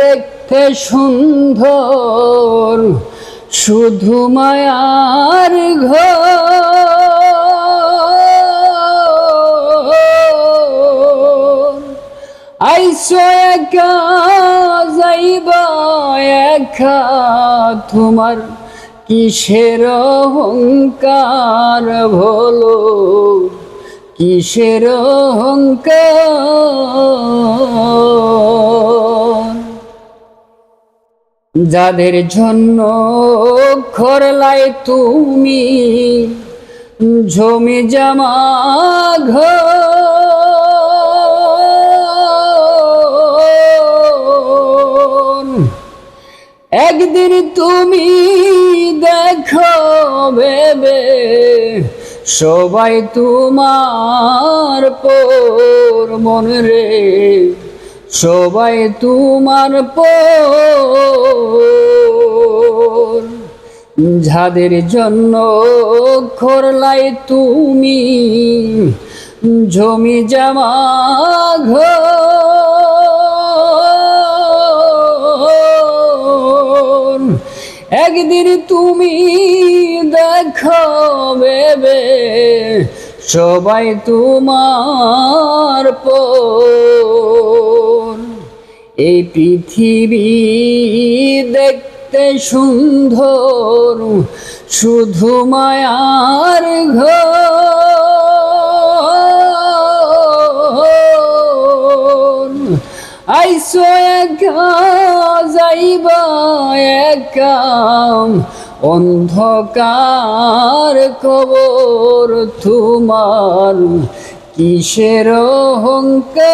দেখতে সুন্দর শুধু মায়ার ঘর। আইসো একা যাইবা একা তোমার কিসের অহংকার ভলো কিসের অহংকার? যাদের জন্য খরলাই তুমি জমি জামা একদিন তুমি দেখো ভেবে সবাই তোমার পর মন রে, সবাই তোমার পর। যাদের জন্য খরলাই তুমি, জমি জামা ঘর একদিন তুমি দেখো ভেবে সবাই তোমার এই পৃথিবী দেখতে সুন্দর শুধু মায়ার ঘর। আইসো একা যাইবা একা। অন্ধকার খবর তোমার কিসের অহংকার?